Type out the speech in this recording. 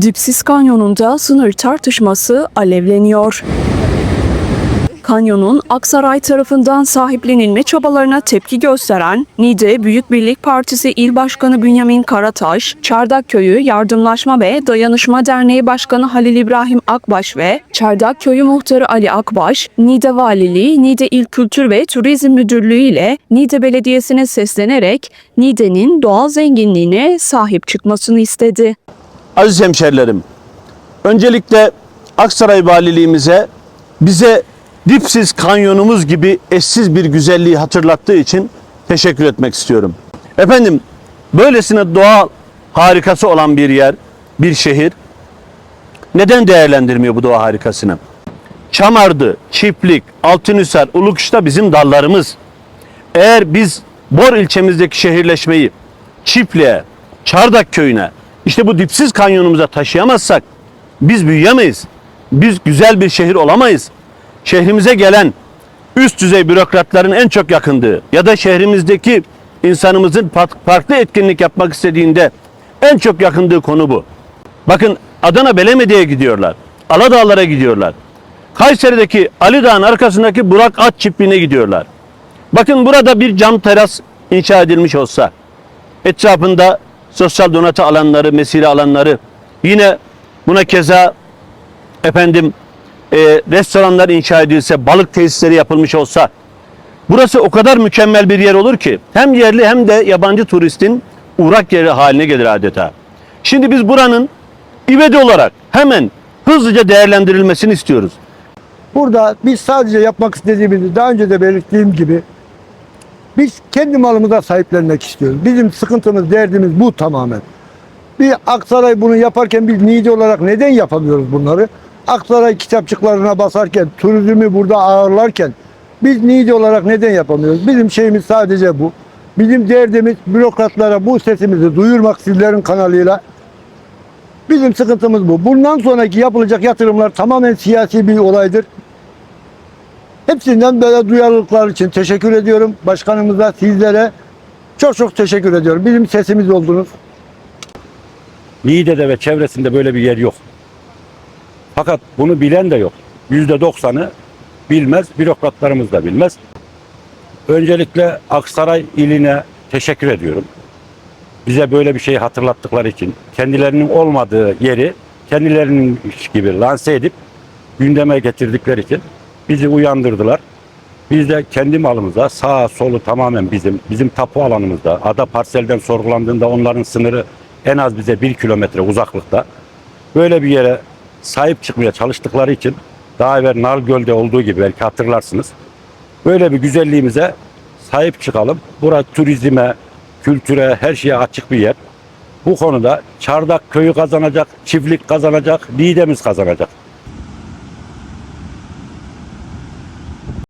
Dipsiz Kanyonu'nda sınır tartışması alevleniyor. Kanyonun Aksaray tarafından sahiplenilme çabalarına tepki gösteren Niğde Büyük Birlik Partisi İl Başkanı Bünyamin Karataş, Çardak Köyü Yardımlaşma ve Dayanışma Derneği Başkanı Halil İbrahim Akbaş ve Çardak Köyü Muhtarı Ali Akbaş, Niğde Valiliği, Niğde İl Kültür ve Turizm Müdürlüğü ile Niğde Belediyesi'ne seslenerek Niğde'nin doğal zenginliğine sahip çıkmasını istedi. Aziz hemşerilerim, öncelikle Aksaray Valiliğimize bize dipsiz kanyonumuz gibi eşsiz bir güzelliği hatırlattığı için teşekkür etmek istiyorum. Efendim, böylesine doğal harikası olan bir yer, bir şehir neden değerlendirmiyor bu doğa harikasını? Çamardı, Çiftlik, Altınhisar, Ulukuş'ta bizim dallarımız. Eğer biz Bor ilçemizdeki şehirleşmeyi Çiftliğe, Çardak köyüne, işte bu dipsiz kanyonumuza taşıyamazsak biz büyüyemeyiz. Biz güzel bir şehir olamayız. Şehrimize gelen üst düzey bürokratların en çok yakındığı ya da şehrimizdeki insanımızın fa- farklı etkinlik yapmak istediğinde en çok yakındığı konu bu. Bakın Adana Belemede'ye gidiyorlar. Aladağlara gidiyorlar. Kayseri'deki Ali Dağ'ın arkasındaki Burak At çiftliğine gidiyorlar. Bakın burada bir cam teras inşa edilmiş olsa, etrafında sosyal donatı alanları, mesire alanları, yine buna keza efendim e, restoranlar inşa edilse, balık tesisleri yapılmış olsa, burası o kadar mükemmel bir yer olur ki hem yerli hem de yabancı turistin uğrak yeri haline gelir adeta. Şimdi biz buranın ivedi olarak hemen hızlıca değerlendirilmesini istiyoruz. Burada biz sadece yapmak istediğimizi daha önce de belirttiğim gibi biz kendi malımıza sahiplenmek istiyoruz. Bizim sıkıntımız, derdimiz bu tamamen. Bir Aksaray bunu yaparken biz Niğde olarak neden yapamıyoruz bunları? Aksaray kitapçıklarına basarken, turizmi burada ağırlarken biz Niğde olarak neden yapamıyoruz? Bizim şeyimiz sadece bu. Bizim derdimiz bürokratlara bu sesimizi duyurmak sizlerin kanalıyla. Bizim sıkıntımız bu. Bundan sonraki yapılacak yatırımlar tamamen siyasi bir olaydır. Hepsinden böyle duyarlılıklar için teşekkür ediyorum. Başkanımıza, sizlere çok çok teşekkür ediyorum. Bizim sesimiz oldunuz. Niğde'de ve çevresinde böyle bir yer yok. Fakat bunu bilen de yok. Yüzde doksanı bilmez, bürokratlarımız da bilmez. Öncelikle Aksaray iline teşekkür ediyorum. Bize böyle bir şeyi hatırlattıkları için, kendilerinin olmadığı yeri kendilerinin gibi lanse edip gündeme getirdikleri için bizi uyandırdılar. Biz de kendi malımıza sağ solu tamamen bizim, bizim tapu alanımızda, ada parselden sorgulandığında onların sınırı en az bize bir kilometre uzaklıkta. Böyle bir yere sahip çıkmaya çalıştıkları için daha evvel Nalgöl'de olduğu gibi belki hatırlarsınız. Böyle bir güzelliğimize sahip çıkalım. Burası turizme, kültüre, her şeye açık bir yer. Bu konuda Çardak köyü kazanacak, çiftlik kazanacak, Niğde'miz kazanacak.